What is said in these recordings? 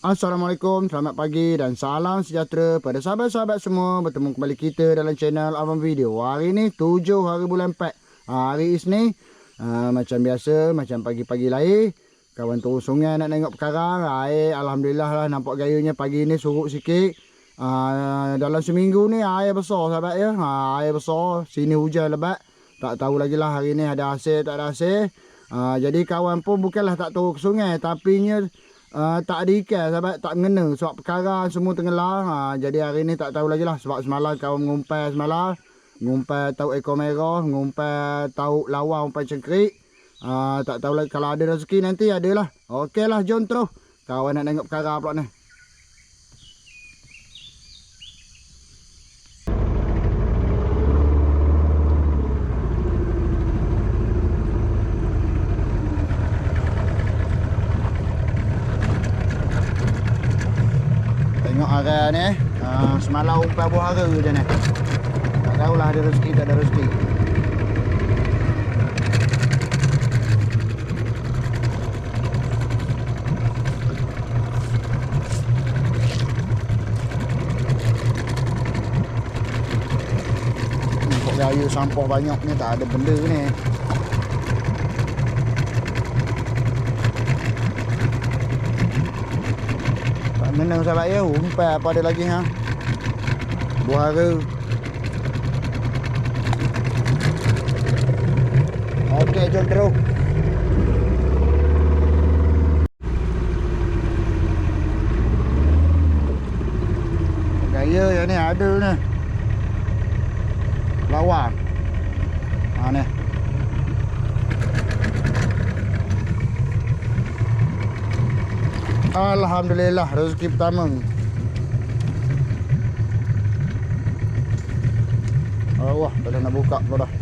Assalamualaikum, selamat pagi dan salam sejahtera pada sahabat-sahabat semua Bertemu kembali kita dalam channel Abang Video. Hari ni 7 hari bulan 4 ha, Hari Isni ha, Macam biasa, macam pagi-pagi lain Kawan turun sungai nak tengok perkara Air Alhamdulillah lah nampak gayanya pagi ni surut sikit. Ha, Dalam seminggu ni air besar sahabat ya? Ha, Air besar, sini hujan lebat. Tak tahu lagi lah hari ni ada hasil tak ada hasil ha, Jadi kawan pun bukanlah tak turun ke sungai Tapi nya Uh, tak ada ikan sahabat tak ngena sebab perkara semua tenggelam ha, jadi hari ni tak tahu lagi lah. Sebab semalam kawan ngumpai semalam ngumpai tahu ekor merah ngumpai tahu lawa umpai cengkerik. Uh, tak tahu lagi kalau ada rezeki nanti adalah. Ok lah jom terus. Kawan nak tengok perkara pula ni hari ni uh, Semalam umpai buah hara je ni Tak tahulah ada rezeki tak ada rezeki. Sampah banyak ni tak ada benda ni menang sahabat ya. Umpai apa ada lagi ha? Buara okey jom terus gaya yang ni ada ni lawan ha ni Alhamdulillah rezeki pertama. Oh wah dah nak buka pula dah.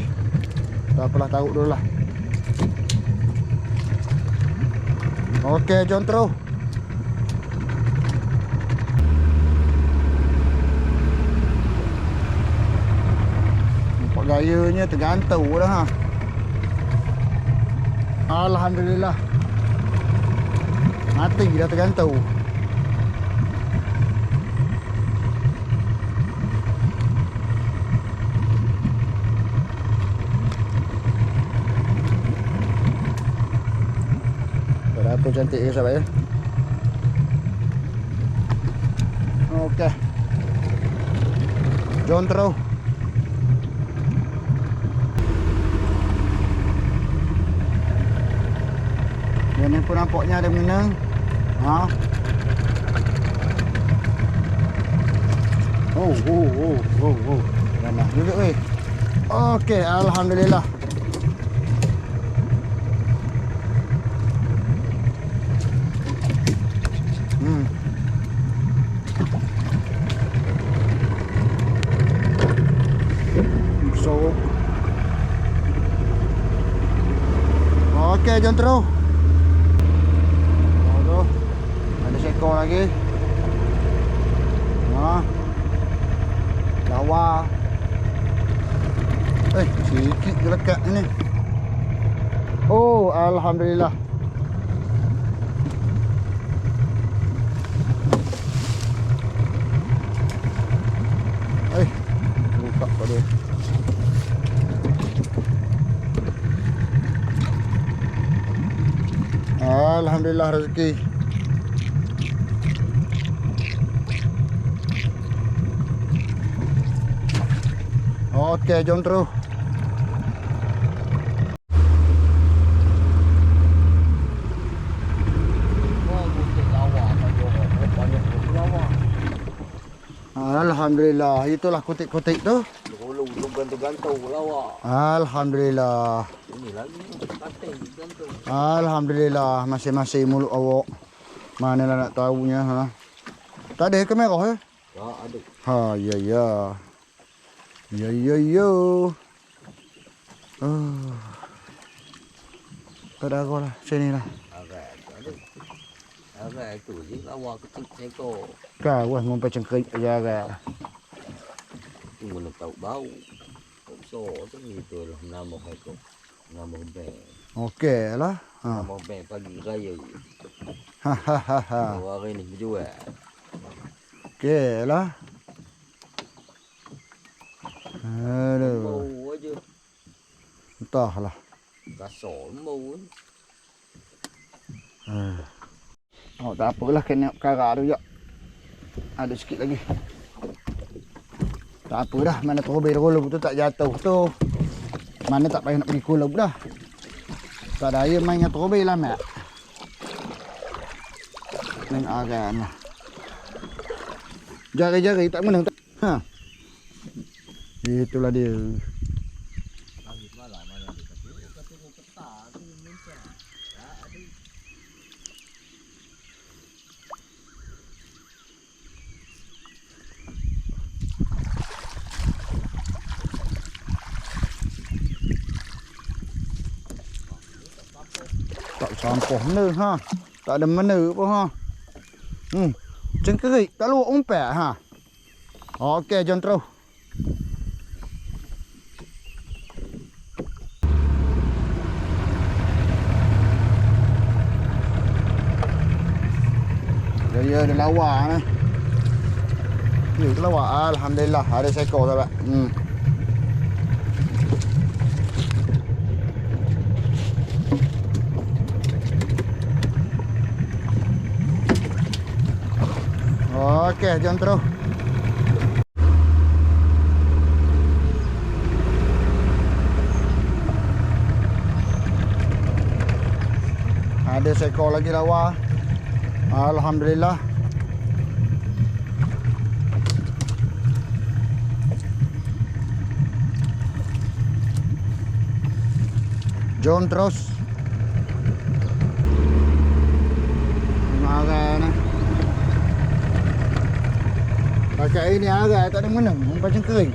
Eh Tak apalah tahu dulu lah. Okey jom terus gayanya tergantung dah ha. Alhamdulillah. Mati dah tergantung. Berapa cantik ya sahabat ya. Okey. Jom terus. Ni pun nampaknya ada mengena. Ha. Oh, oh, oh, oh, oh. Ramah duduk weh. Okey, alhamdulillah. Hmm. Okey, jom terus. ekor lagi. Ha. lawa. Eh sikit je lekat ni. Oh Alhamdulillah. Eh Alhamdulillah rezeki Okey, jom terus. Alhamdulillah, itulah kutik-kutik tu. Dulu gantung-gantung lawak. Alhamdulillah. Ini lagi kating gantung. Alhamdulillah, masih-masih mulut awak. Manalah nak tahunya ha. Tak ada kamera eh? Ya, ada. Ha, ya ya. Yo yo yo. Oh. Pada aku lah, sini lah. Ada. Agak itu je lawa kecil seko. Kau wah ngumpai cengkrik aja agak. Itu mana tahu bau. cũng sổ tức gì tôi là nam một hai cục nam một bè Okey lah. Ha. nam một bè pagi raya Ha ha ha ha. Hari ni berjual Okey lah. Aduh. mau aja Entahlah. kasar mau Hmm. Oh, tak apalah kena perkara tu je. Ada sikit lagi. Tak apa dah, mana terobek rolong tu tak jatuh tu. Mana tak payah nak pergi kulub dah. Tak ada air main dengan terobek lah, Mat. Main aran lah. Jari-jari tak menang Itulah dia. Tak sampah mana ha. Tak ada mana pun ha. Hmm. Cengkerik tak luak umpet ha. Okey, jom terus. Dia ada lawa ni. Ni lawa alhamdulillah ada seekor sahabat. Hmm. Okey, jom terus. Ada seekor lagi lawa. Alhamdulillah. Marah ni. Pakai ini arai tak ada mana. Macam kering.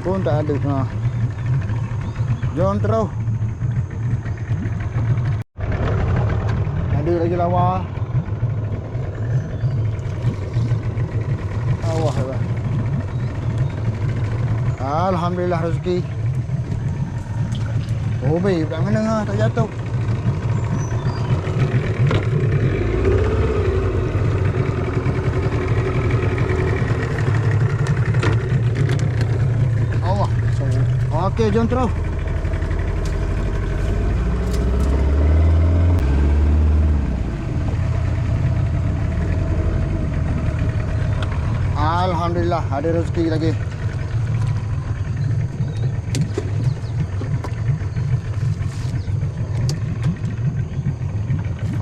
Pun tak ada. Ha. Jom terus. Ada lagi lawa. Awah. awah. Alhamdulillah rezeki. Oh, baik. Tak mana ha, tak jatuh. Allah. Okey, jom terus. Alhamdulillah ada rezeki lagi.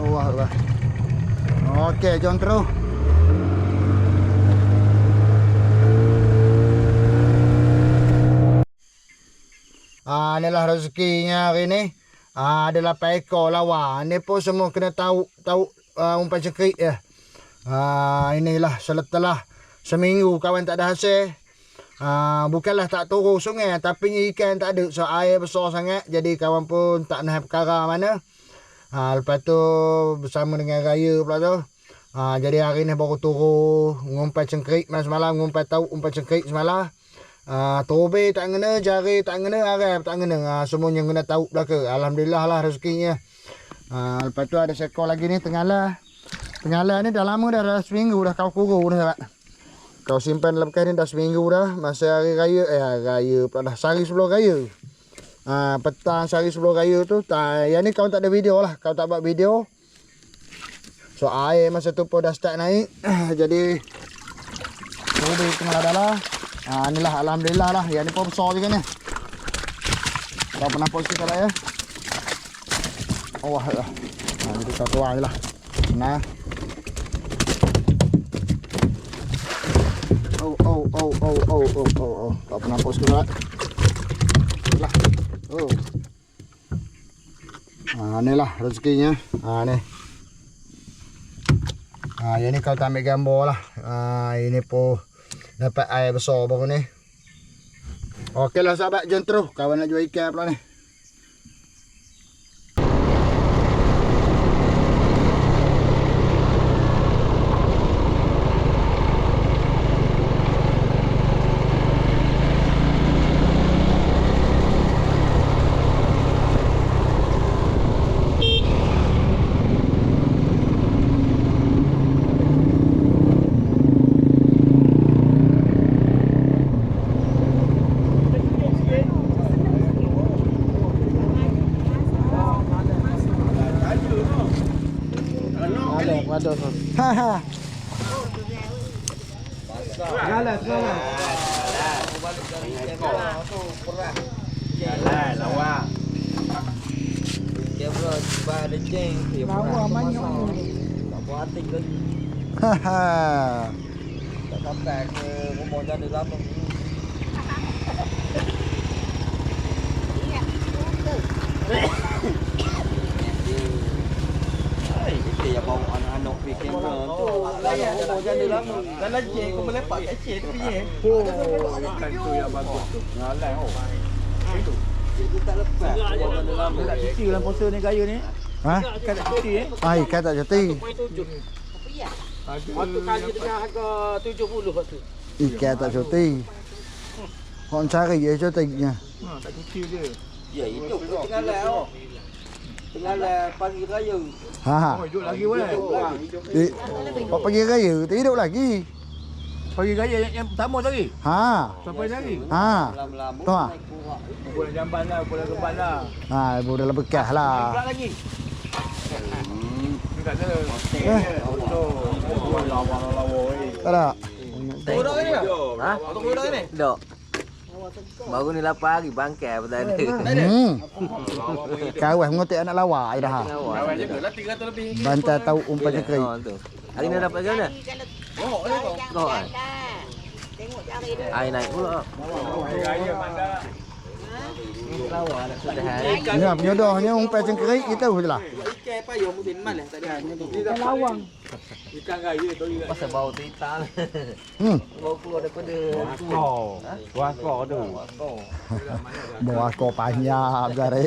Allah Allah. Okey, jom terus. Ah, inilah rezekinya hari ni. Ah, ada 8 ekor lawa. Ni pun semua kena tahu tahu uh, umpan cekrik ya. Ah, inilah seletelah seminggu kawan tak ada hasil. Ah, bukanlah tak turun sungai tapi ikan tak ada. So air besar sangat jadi kawan pun tak nak perkara mana. Ha, lepas tu bersama dengan raya pula tu. Ha, jadi hari ni baru turun ngumpat cengkerik malam semalam ngumpat tahu umpat cengkerik semalam. Ha, tobe tak kena, jari tak kena, arab tak kena. Ha, semuanya kena tahu belaka. Alhamdulillah lah rezekinya. Ha, lepas tu ada seekor lagi ni tengala. Tengala ni dah lama dah, dah seminggu dah kau kuru dah sahabat. Kau simpan dalam bekas ni dah seminggu dah. Masa hari raya, eh hari raya pula dah sehari sebelum raya. Ha, petang sehari sebelum raya tu tak, Yang ni kau tak ada video lah Kau tak buat video. So air masa tu pun dah start naik Jadi Tobe tengah ada lah. Ha, Inilah Alhamdulillah lah Yang ni pun besar juga ni. Kau pernah post sikit lah ya Oh ya ha, Jadi kau tuang je lah. Nah Oh oh oh oh oh oh Kau pernah post sikit lah Lah Oh. Ha ni lah rezekinya. Ha ni. Ha yang ni kau tak ambil gambar lah. Ha ini pun dapat air besar baru ni. Okey lah sahabat jom terus. Kawan nak jual ikan pula ni. Ada sos. Ha ha. Galah sekarang. Jalan lawak. Dia pula tiba ada jeng. Lawa banyak. Tak buat hati ke. Ha ha. Tak sampai ke rumah jadi lama. Kita yang bawa anak-anak pergi kamera tu. Layak rumah jadi lama. Dalam jeng kau melepak kat cik tu piye? Ikan tu yang bagus tu. Ngalah oh. Kita tak lepas. Rumah jadi lama. Tak cuci dalam puasa ni gaya ni. Ha? Kan tak cuci eh. Ai ikan tak jati. Waktu kali dengan harga 70 waktu. Ikan tak jati. Orang cari je jatinya. Ha tak cuci dia. Ya, itu tengah lah. Tengah lah pagi raya. Ha ha. Oh hidup lagi weh. Eh, Pak pergi raya tak hidup lagi. Pagi gaya yang, yang pertama tadi. Ha. Sampai lagi. Ha. Lama-lama Tu ah. naik kurak. Bulan jamban lah, bulan gemban lah. Ha, ibu dalam bekas lah. Lagi. Ni tak ada. Eh. Betul. Oh, lawa-lawa eh. Tak ada. Turun ni ke? Ha? Turun ni? Dok. Baru ni 8 hari bangkai apa tak ada. Hmm. Kawan mengotik anak lawak je dah. ha. Kawan je ke? Lah 300 lebih. Bantai tahu umpan cekrik. Oh. Hari ni dapat ke mana? Oh, ni kau. Kau kan? Tengok jari dia. Air naik pula. Gaya mana? Lawa dah sudah hari. Ya, penyodohnya umpan cekrik kita tahu je lah. Ikan payung mungkin mal lah tadi. Ikan lawang. Ikan gaya tu juga. Pasal bau tita lah. Hmm. Bau keluar daripada Oh, waskor tu. kau. Bawa kau panjang jari.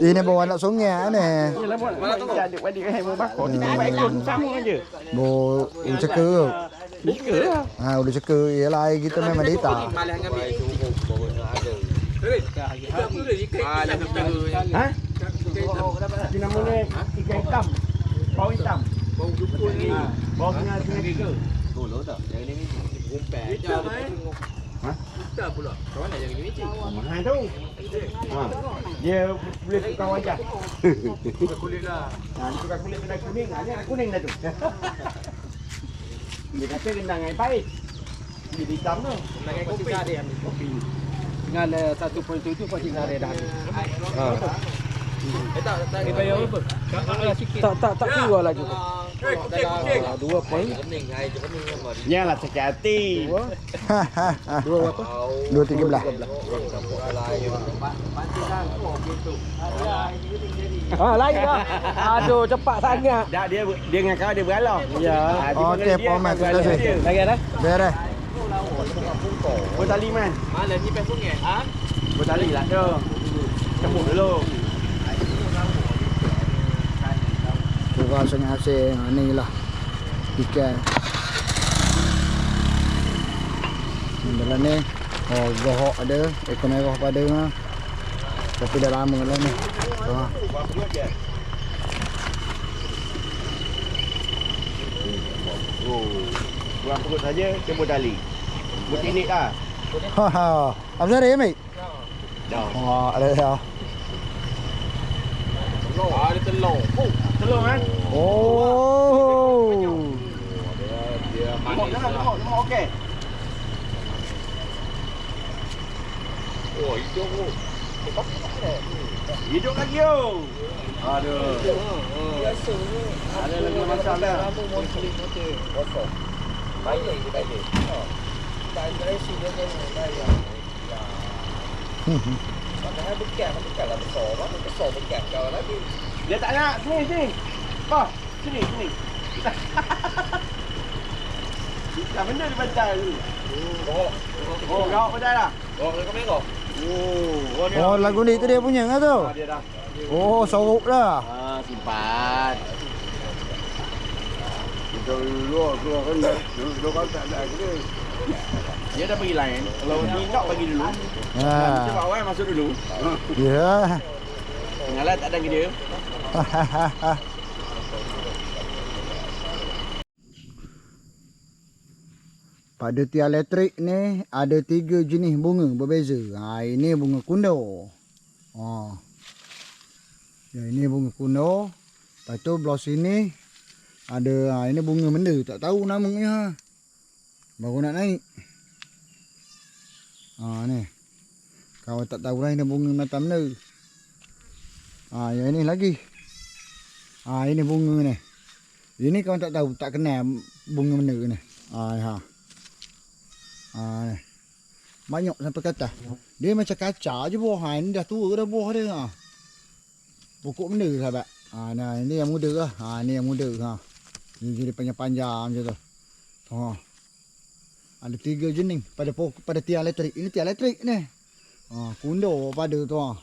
Ini bawa anak sungai ni. Mana tu? Adik adik eh mau bakor. Kita buat ekor sama aja. Bawa udah ceka. Nika lah. Ha, udah ceka. Yalah air kita memang dita. Malah ngambil. Baru nak ada. Ah, dah tentera. Ha? Kita nama dia ikan hitam. Bau hitam. Bau dukun ni. Bau tengah tengah tiga. Tolong tak? Yang ni mesti. Rumpet. Ha? Kita pula. Kau mana yang ni Mahal tu. Ha. Dia boleh tukar wajah. Tukar kulit lah. Ha, dia tukar kulit kedai kuning. Ha, ni anak kuning dah tu. Dia kata rendang air pahit. Jadi hitam tu. Rendang air kopi. dia kopi. Dengan 1.7 pasti sehari dah habis. Ha. Eh tak, tak, dia bayar berapa? Tak, tak, tak kira lagi. Eh, kucing, kucing. Dua poin. Apa? Yalah sakit hati. Dua berapa? Dua tiga belah. Ah, lain lah. Aduh, cepat sangat. Tak, dia dia dengan kau dia beralah. Ya. Okey, Pomat, terima kasih. Lagi dah? Beres. Bertali man. Mana ni pes sungai? Ha? Bertali lah tu. Cemuk dulu. Kurang sangat hasil. Ha, ni lah. Ikan. Ni Dalam ni. Oh, gohok ada. Ekor merah pada ha. Tapi dah lama dah ni. Ha. Oh. Buang perut saja, cemuk tali. Bertinik dah. Ha ha. Apa dia, mate? Dah. Ha, ada dah. Ah, ada telur. Oh, telur kan? Oh. Lemak, lemak okey. Oh, hidup tu. Hidup lagi oh. Aduh. Biasa ni. Ada lagi masalah. Lama klik motor. Kosong. Bayar je bayar. Tak ada resi dia pun bayar. Padahal bekas, bekas lah besar. Mana besar bekas kau lagi. Dia tak nak. Sini, sini. Kau, sini, sini. Tak benda dia bantal tu. Oh, Oh, kau bantal dah. oh, kau merah. Oh, oh, dia. Oh, lagu ni tu dia punya kan tu? Ah, dia dah. Oh, sorok dah. Ah, simpan. Kita dulu keluar kan dulu kan tak ada ke. Dia dah pergi lain. Kalau ni nak bagi dulu. Ha. Kita bawa awal masuk dulu. Ya. Ngalah tak ada ke dia. Pada tiang elektrik ni ada tiga jenis bunga berbeza. Ha, ini bunga kundo. Ha. Ya, ini bunga kundo. Lepas tu belah sini ada ha, ini bunga benda tak tahu namanya. Baru nak naik. Ha ni. Kau tak tahu lah ini bunga macam mana. Ha yang ini lagi. Ha ini bunga ni. Ini kau tak tahu tak kenal bunga mana ni. Ha ha. Ha ni. Banyak sampai kata. Dia macam kaca je buah. Ha, ini dah tua dah buah dia. Ha. Pokok benda sahabat. Ha, nah, ini yang muda lah. Ha, ini yang muda. Ha. Ini jadi panjang-panjang macam tu. Ha. Ada tiga jenis pada pokok pada tiang elektrik. Ini tiang elektrik ni. Ha, kundo pada tu ha.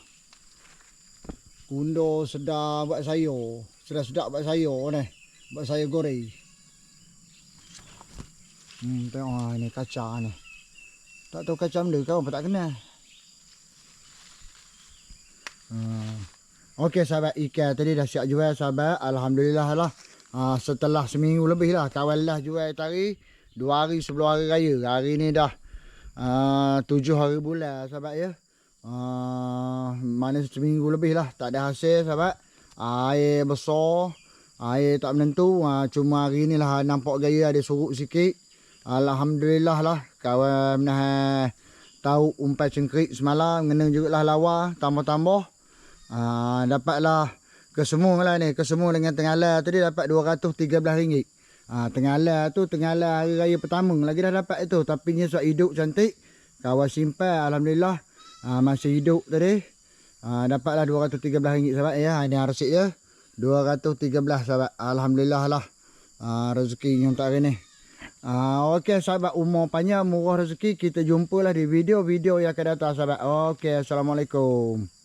Kundo sedar buat sayur. Sedap-sedap buat sayur ni. Buat sayur goreng. Hmm, tengok ha, ni kaca ni. Tak tahu kaca benda kau tak kenal. Hmm. Okey sahabat ikan tadi dah siap jual sahabat. Alhamdulillah lah. Ha, setelah seminggu lebih lah kawan lah jual tadi. Dua hari sebelum hari raya. Hari ni dah uh, tujuh hari bulan sahabat ya. Uh, mana seminggu lebih lah. Tak ada hasil sahabat. Air besar. Air tak menentu. Uh, cuma hari ni lah nampak gaya ada surut sikit. Alhamdulillah lah. Kawan menahan tahu umpai cengkrik semalam. Kena juga lah lawa. Tambah-tambah. Ha, dapatlah kesemua lah ni. Kesemua dengan tengala tadi dapat RM213. Ha, tengala tu tengala hari raya pertama. Lagi dah dapat itu. Tapi ni sebab hidup cantik. Kawan simpan Alhamdulillah. Ha, masih hidup tadi. Ha, dapatlah RM213 sahabat ya. Ini arsik dia. RM213 sahabat. Alhamdulillah lah. Ha, rezeki tak hari ni. Uh, Okey sahabat umur panjang murah rezeki kita jumpalah di video-video yang akan datang sahabat. Okey assalamualaikum.